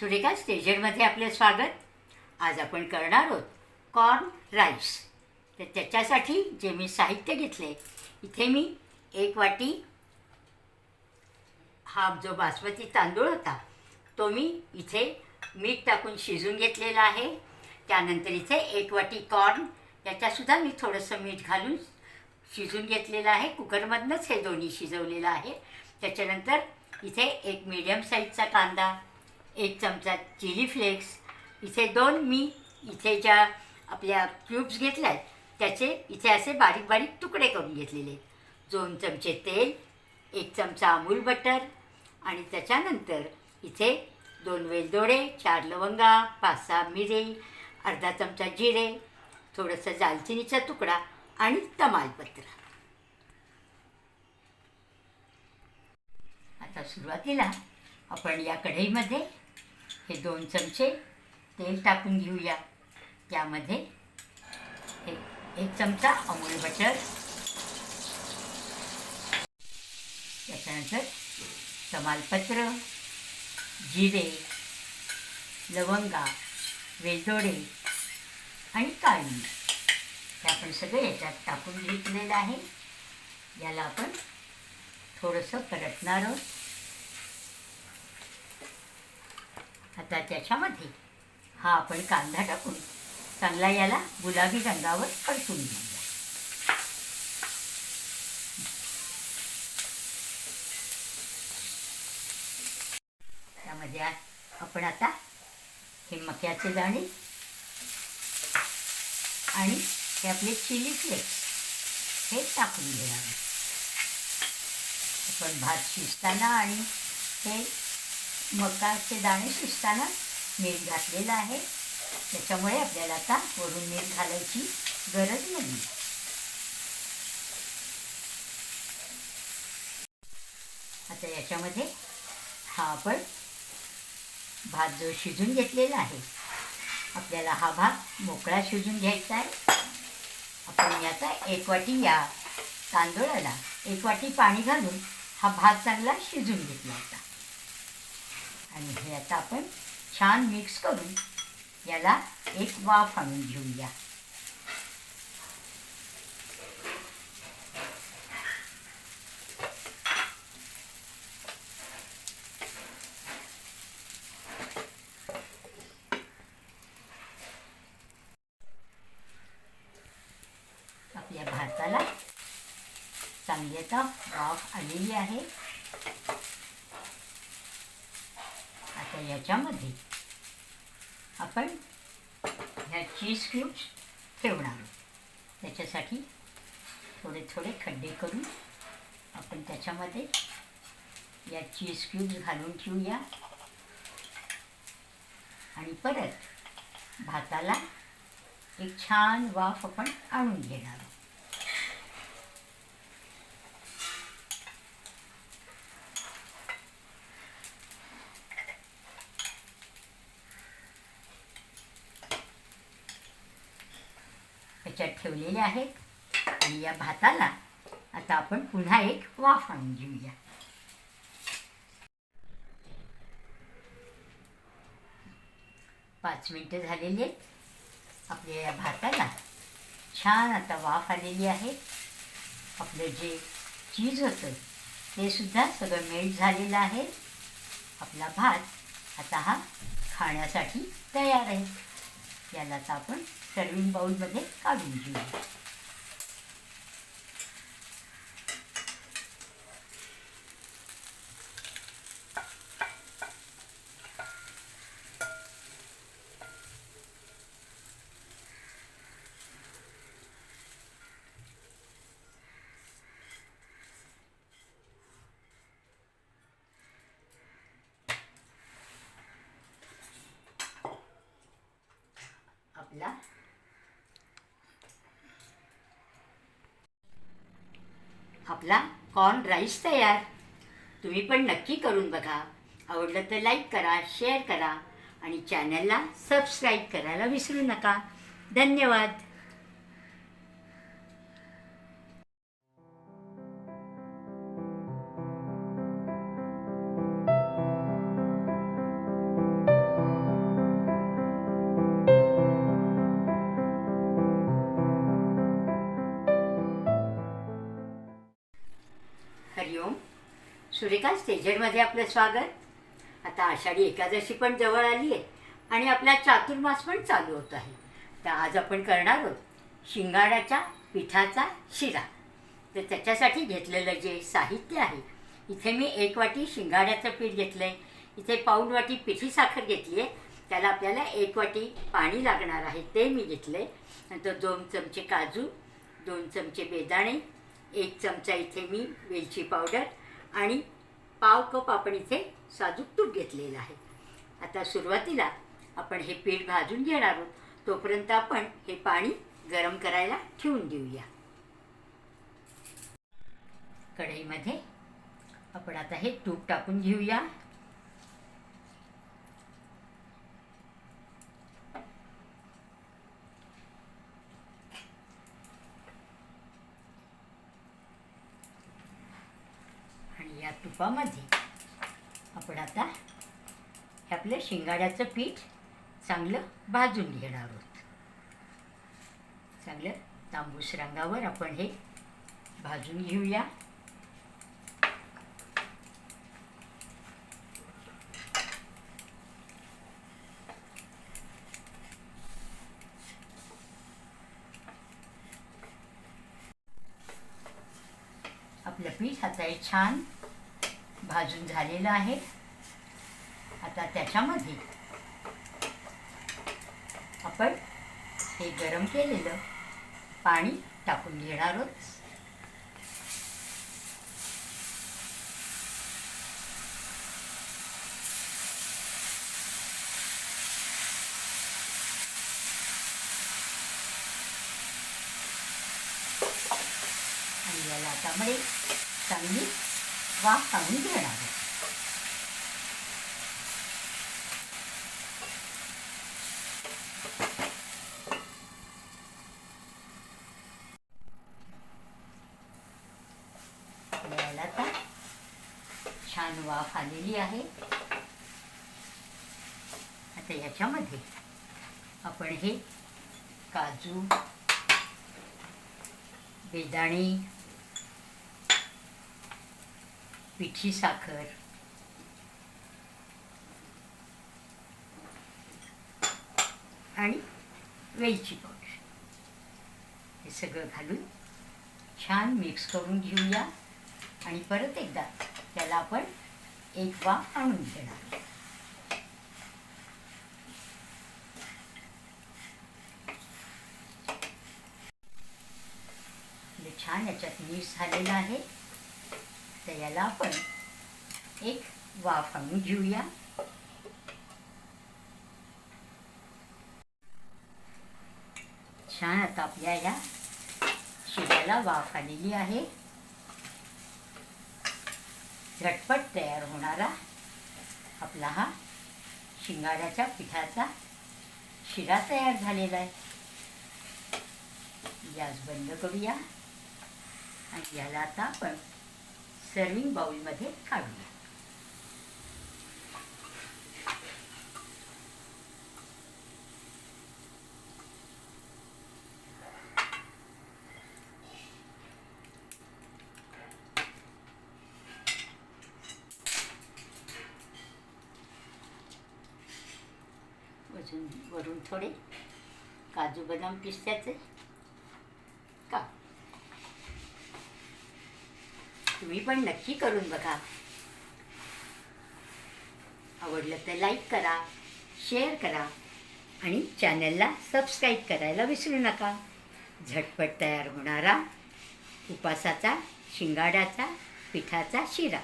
सुरेखा स्टेजरमध्ये आपलं स्वागत. आज आपण करणार आहोत कॉर्न राईस. तर त्याच्यासाठी जे मी साहित्य घेतले इथे मी एक वाटी हा जो बासमती तांदूळ होता तो मी इथे मीठ टाकून शिजून घेतलेला आहे. त्यानंतर इथे एक वाटी कॉर्न याच्यासुद्धा मी थोडंसं मीठ घालून शिजून घेतलेलं आहे. कुकरमधनंच हे दोन्ही शिजवलेलं आहे. त्याच्यानंतर इथे एक मीडियम साईजचा कांदा एक चमचा चिली फ्लेक्स इथे दोन मी इथे ज्या आपल्या क्यूब्स घेतल्या आहेत त्याचे इथे असे बारीक बारीक तुकडे करून घेतलेले आहेत. दोन चमचे तेल एक चमचा अमूल बटर आणि त्याच्यानंतर इथे दोन वेलदोडे चार लवंगा पाच सहा मिरे अर्धा चमचा जिरे थोडंसं दालचिनीचा तुकडा आणि तमालपत्र. आता सुरुवातीला आपण या कढईमध्ये हे दोन चमचे तेल टाकून घेऊया. त्यामध्ये हे एक चमचा अमूल बटर. त्याच्यानंतर तमालपत्र जिरे लवंगा वेलदोडे आणि काळी हे आपण सगळे याच्यात टाकून घेतलेलं आहे. याला आपण थोडंसं परतणार आहोत. आता त्याच्यामध्ये हा आपण कांदा टाकून चांगला याला गुलाबी रंगावर परतून घेऊया. त्यामध्ये आपण आता हे मक्याचे दाणे आणि हे आपले चिली फ्लेक्स हे टाकून घेणार आपण भात शिजताना आणि हे मकाचे दाणे शिजताना मीठ घातलेलं आहे. त्याच्यामुळे आपल्याला आता वरून मीठ घालायची गरज नाही. आता याच्यामध्ये हा आपण भात जो शिजून घेतलेला आहे आपल्याला हा भात मोकळा शिजून घ्यायचा आहे. आपण याचा एक वाटी या तांदूळाला एक वाटी पाणी घालून हा भात चांगला शिजून घेतला होता. आणि हे आता आपण छान मिक्स करून याला एक वाफ आणून घेऊया. आपल्या भाताला चांगली आता वाफ आलेली आहे. आता याच्यामध्ये आपण ह्या चीज क्यूब्स ठेवणार आहोत. त्याच्यासाठी थोडे थोडे खड्डे करून आपण त्याच्यामध्ये या चीज क्यूब्स घालून ठेवूया आणि परत भाताला एक छान वाफ आपण आणून घेणार आहोत. ह्याच्यात ठेवलेले आहेत. आणि या भाताला आता आपण पुन्हा एक वाफ आणून घेऊया. पाच मिनटं झालेली आहेत. आपल्या या भाताला छान आता वाफ आलेली आहे. आपलं जे चीज होतं ते सुद्धा सगळं मेल्ट झालेलं आहे. आपला भात आता हा खाण्यासाठी तयार आहे. याला आता आपण सर्विंग बाउलमध्ये काढून घेऊया आपला आपला कॉर्न राईस तयार. तुम्ही पण नक्की करून बघा. आवडलं तर लाईक करा शेअर करा आणि चॅनलला सबस्क्राईब करायला विसरू नका. धन्यवाद. सुरेखा स्टेजरमध्ये आपलं स्वागत. आता आषाढी एकादशी पण जवळ आली आहे आणि आपला चातुर्मास पण चालू होत आहे. तर आज आपण करणार आहोत शिंगाड्याच्या पिठाचा शिरा. तर त्याच्यासाठी घेतलेलं जे साहित्य आहे इथे मी एक वाटी शिंगाड्याचं पीठ घेतलं आहे इथे पाऊण वाटी पिठी साखर घेतली आहे. त्याला आपल्याला एक वाटी पाणी लागणार आहे ते मी घेतलं आहे नंतर दोन चमचे काजू दोन चमचे बेदाणे एक चमचा इथे मी वेलची पावडर आणि पाव कप आपण इथे साजूक तूप घेतलेलं आहे. आता सुरुवातीला आपण हे पीठ भाजून घेणार आहोत. तोपर्यंत आपण हे पाणी गरम करायला ठेवून देऊया. कढईमध्ये आपण आता हे तूप टाकून घेऊया आणि या तुपामध्ये. आपण आता हे आपलं शिंगाड्याचं पीठ चांगलं भाजून घेणार आहोत. चांगलं तांबूस रंगावर आपण हे भाजून घेऊया. आपलं पीठ आता हे छान भाजून झालेलं आहे. आता त्याच्यामध्ये आपण हे गरम केलेलं पाणी टाकून घेणार आहोत. आणि याला आता मध्ये चांगली वाफ काढून घेणार आहोत आता छान वाफ आलेली आहे. आता याच्यामध्ये आपण हे काजू बेदाणे पिठी साखर आणि वेलची पावडर. हे सगळं घालून छान मिक्स करून घेऊया. आणि परत एकदा त्याला आपण एक वाफ आणून घेणार म्हणजे छान याच्यात मिक्स झालेलं आहे. आता याला आपण एक वाफ आणून घेऊया. छान आता आपल्या या शिऱ्याला वाफ आलेली आहे. झटपट तयार होणारा आपला हा शिंगाड्याच्या पिठाचा शिरा तयार झालेला आहे. गॅस बंद करूया. आणि याला आता आपण सर्विंग बाउलमध्ये काढूया वरून थोडे काजू बदाम पिस्त्याचे. तुम्ही पण नक्की करून बघा. आवडलं तर लाईक करा शेअर करा आणि चॅनलला सबस्क्राईब करायला विसरू नका. झटपट तयार होणारा उपासाचा शिंगाड्याचा पिठाचा शिरा.